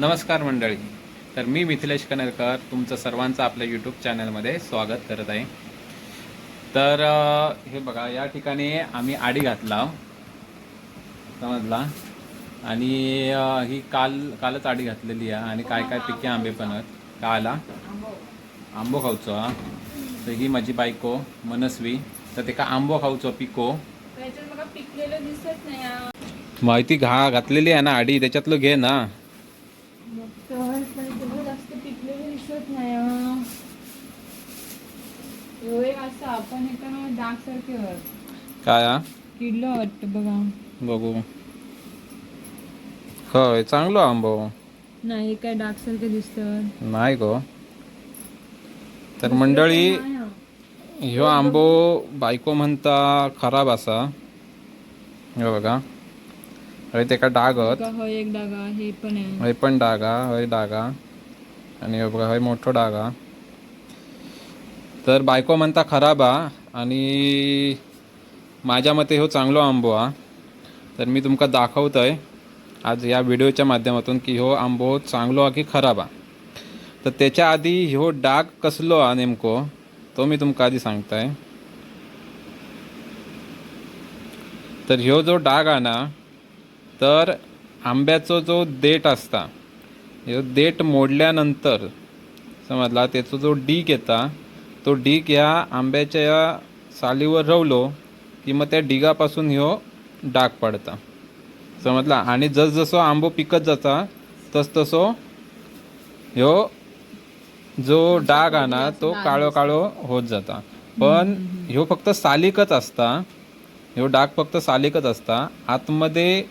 नमस्कार मंडळी. तर मी मिथिलेश कनेरकर तुमचं सर्वांचं आपल्या यूट्यूब चॅनलमध्ये स्वागत करत आहे. तर हे बघा या ठिकाणी आम्ही आडी घातला. समजला? आणि ही काल कालच आडी घातलेली आहे आणि काय काय पिके आंबे पण आहेत. काय आला आंबो खाऊचो हा. तर ही माझी बायको मनस्वी. तर ते का आंबो खाऊचो पिको? त्याच्यात मला पिकलेलं दिसत नाही. माहिती घा घातलेली आहे ना आडी त्याच्यातलं घे ना. जास्त पिकलेलं दिसत नाही असं आपण एका डाग सारखे काय हा? किडलं वाटतं बघा. बघू. होय चांगलो आंबो नाही काय डाग सारखे दिसत. नाही गो. तर मंडळी ह्यो आंबो बायको म्हणता खराब असा. हे बघा. हय तेका डागत हो एक डागा हे पण आहे. हय पण डागा हय डागा आणि हे बघा हय मोठो डागा तर बायको म्हणता खराब हा आणि माझ्या मते ह्यो चांगलो आंबो हा. तर मी तुमका दाखवतोय आज या व्हिडिओच्या माध्यमातून की ह्यो आंबो चांगलो हा की खराब हा. तर त्याच्या आधी ह्यो डाग कसलो हा नेमको तो मी तुमका आधी सांगताय. तर ह्यो जो डाग हा ना तर आंब्याचो जो देठ असता ह्यो देठ मोडल्यानंतर समजला त्याचो जो डीक येता तो डीक ह्या आंब्याच्या या सालीवर रवलो की मग त्या डिगापासून ह्यो डाग पडता. समजला? आणि जसजसो आंबो पिकत जाता तस तसो ह्यो जो डाग हा ना तो काळो काळो होत जाता. पण ह्यो फक्त सालिकच असता ह्यो डाग फक्त सालिकच असता. आतमध्ये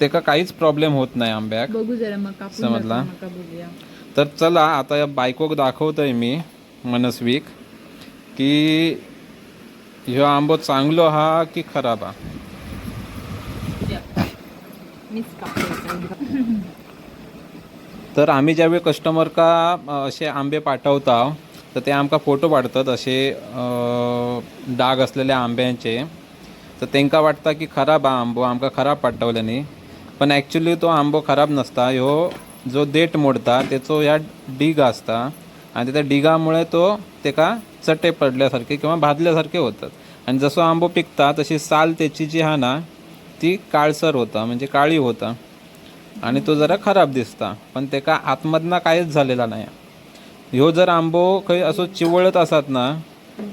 तेका काहीच प्रॉब्लेम होत नाही आंब्याक. बघू जरा समजला? दाखव, मका बघूया. तर चला आता या बायकोक दाखवतोय मी मनस्वीक की ह्यो आंबो चांगलो हा की खराब हा? मीच कापते. तर आम्ही ज्यावेळी कस्टमर का अ, असे आंबे पाठवता तर ते आमका फोटो पाठतात असे अ, डाग असलेल्या आंब्यांचे. तर तेंका वाटता की खराब हा आंबो आमका खराब पाठवल्यानी. पण ॲक्च्युली तो आंबो खराब नसता. ह्यो जो देट मोडता त्याचो ह्या डीग असता. आणि त्या डिगामुळे तो तेका चटे पडल्यासारखे किंवा भाजल्यासारखे होतात. आणि जसो आंबो पिकता तशी साल त्याची जी हा ना ती काळसर होता म्हणजे काळी होता. आणि तो जरा खराब दिसता. पण तेका आतमधना काहीच झालेला नाही. ह्यो जर आंबो खंय असो चिवळत असत ना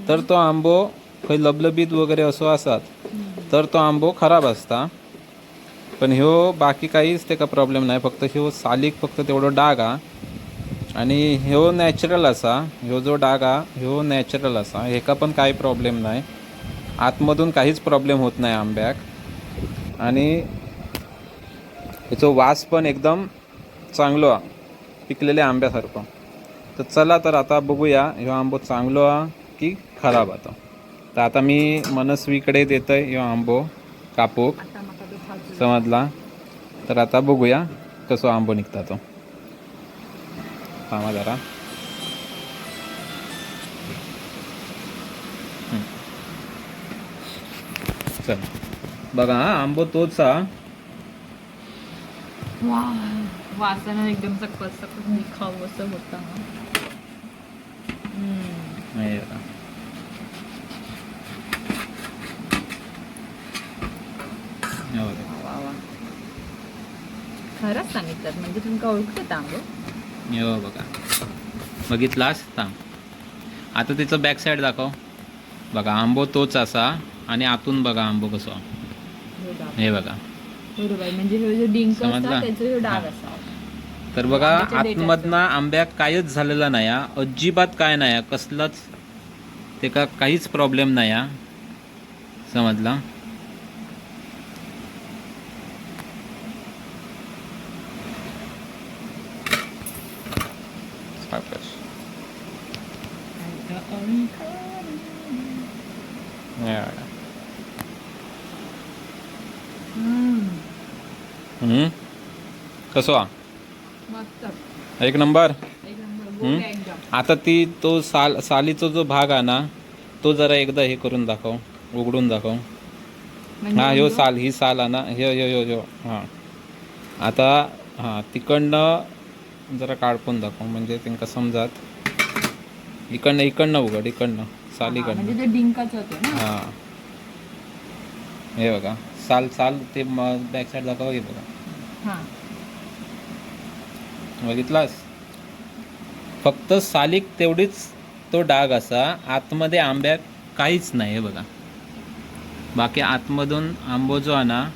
तर तो आंबो खंय लबलबीत वगैरे असो असत तर तो आंबो खराब असता. पण ह्यो बाकी काहीच तेका प्रॉब्लेम नाही. फक्त ह्यो सालीक फक्त तेवढो डाग हा. आणि ह्यो नॅचरल असा. ह्यो जो डाग हा ह्यो नॅचरल असा. हेका पण काही प्रॉब्लेम नाही. आतमधून काहीच प्रॉब्लेम होत नाही आंब्याक. आणि ह्याचो वास पण एकदम चांगलो हा. पिकलेल्या आंब्यासारखं. तर चला तर आता बघूया ह्यो आंबो चांगलो हा की खराब आता. तर आता मी मनस्वीकडे देतोय ह्यो आंबो कापूक. आता समजला? तर आता बघूया कसो आंबो निघता तो. थांबा जरा. चल. बघा हा आंबो तोच हा. वा वासानं एकदम सकत मी खाऊ असं होता नाही बघा. हे बघा. खरंच सांगितलं. म्हणजे तुमका ओळखत यो बघा. बघितलास? थांब. आता तिचं बॅक साईड दाखव. बघा आंबो तोच असा आणि आतून बघा आंबो कसो. हे बघा. म्हणजे? असता तर बघा. आतमधना आंब्याक काहीच झालेला नाही. अजिबात काय नाही. कसलाच ते का काहीच प्रॉब्लेम नाही. समजला? हे. हम्म. हम्म? कसो? हा एक नंबर? आता ती तो साल सालीचा जो भाग आहे ना तो जरा एकदा हे करून दाखव उघडून दाखव. म्हणजे हा ह्यो साल ही साल आहे ना ह्यो ह्यो ह्यो ह्यो. हां. आता हां तिकडनं जरा काढपून दाखव म्हणजे त्यांना समजात. इकडनं इकडनं उघड इकडनं. हा, सालीकडनं म्हणजे ते डिंकाच होते ना? हां. हे बघा साल साल ते बॅक साईड दाखव हे बघा. हा. बघितलास? फक्त सालिक तेवढीच तो डाग असा आतमध्ये आंब्यात काहीच नाही हे बघा. बाकी आतमधून आंबो जो आहे ना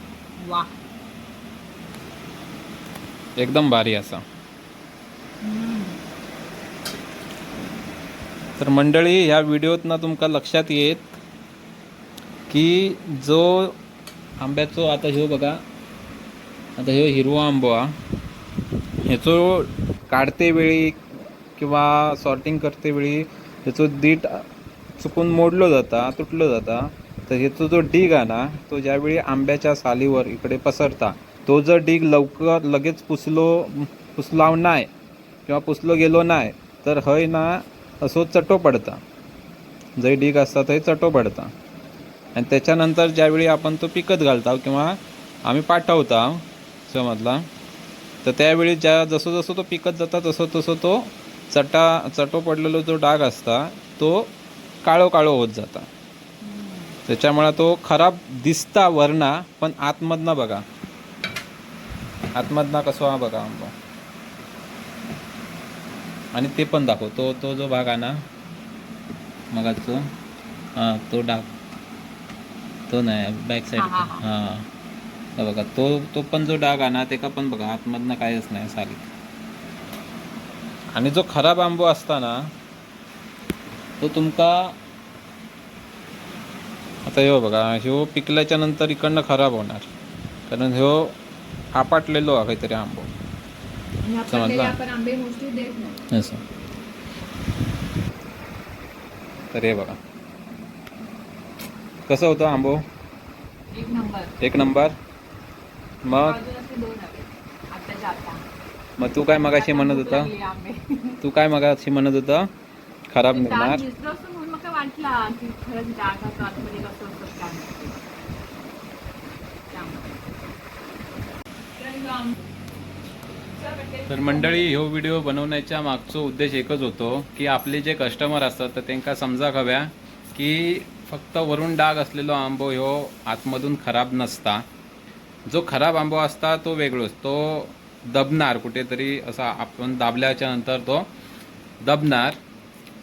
वा एकदम भारी असा. तर मंडळी ह्या व्हिडिओतनं तुमका लक्षात येत की जो आंब्याचो आता ह्यो बघा आता ह्यो हिरवो आंबो हा ह्याचो काढते वेळी किंवा सॉर्टिंग करते वेळी ह्याचो दीट चुकून मोडलो जाता तुटलो जाता तर ह्याचो जो डीग आहे ना तो ज्यावेळी आंब्याच्या सालीवर इकडे पसरता तो जर डीग लवकर लगेच पुसलो पुसलाव नाही किंवा पुसलो गेलो नाही तर हय ना असो चटो पडता. जय ढीग असता थंय चटो पडता. आणि त्याच्यानंतर ज्यावेळी आपण तो पिकत घालता किंवा आम्ही पाठवता समजला? तर त्यावेळी ज्या जसं जसं तो पिकत जाता तसं तसं तो चटा चटो पडलेलो जो डाग असता तो काळो काळो होत जाता. त्याच्यामुळे तो खराब दिसता वरना पण आतमधनं बघा. आतमधनं कसो हा बघा आंबा. आणि ते पण दाखव. तो तो जो भाग आहे ना मगाचो हां तो डाग तो नाही बॅक साईड हा, बघा तो तो पण जो डाग आहे ना ते का पण बघा आतमधनं काहीच नाही साली आणि जो खराब आंबो असता ना तो तुमका आता ह्यो बघा ह्यो पिकल्याच्या नंतर इकडनं खराब होणार. कारण ह्यो आपटलेलो हा काहीतरी आंबो. समजला? असं तर हे बघा. कसं होतं आंबो? एक नंबर. मग? मग तू काय मगाशी म्हणत होता? तू काय मगाशी म्हणत होता? खराब निघणार. वाटला तर मंडळी ह्यो व्हिडिओ बनवण्याच्या मागचो उद्देश एकच होतो की आपले जे कस्टमर असतात तर त्यांना समजा हव्या की फक्त वरून डाग असलेलो आंबो ह्यो आतमधून खराब नसता. जो खराब आंबो असता तो वेगळोच. तो दबणार कुठेतरी असा आपण दाबल्याच्या नंतर तो दबणार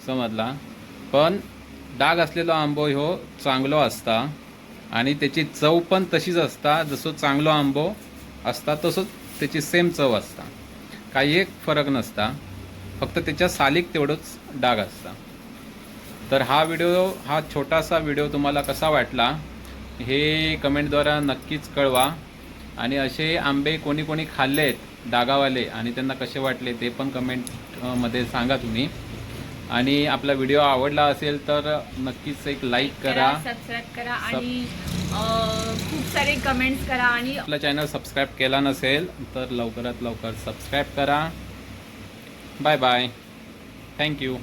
समजला? पण डाग असलेलो आंबो ह्यो चांगलो असता आणि त्याची चव पण तशीच असता जसं चांगलो आंबो असता तसोच त्याची सेम चव असता. काही एक फरक नसता. फक्त त्याच्या सालीक तेवढंच डाग असता. तर हा व्हिडिओ हा छोटासा व्हिडिओ तुम्हाला कसा वाटला हे कमेंटद्वारा नक्कीच कळवा. आणि असे आंबे कोणी कोणी खाल्ले आहेत डागावाले आणि त्यांना कसे वाटले ते पण कमेंटमध्ये सांगा तुम्ही. आणि आपला व्हिडिओ आवडला असेल तर नक्कीच एक लाईक करा सबस्क्राईब करा आणि खूप सारे कमेंट्स करा आणि आपला चॅनल सबस्क्राईब केला नसेल तर लवकरात लवकर सबस्क्राईब करा. Bye bye thank you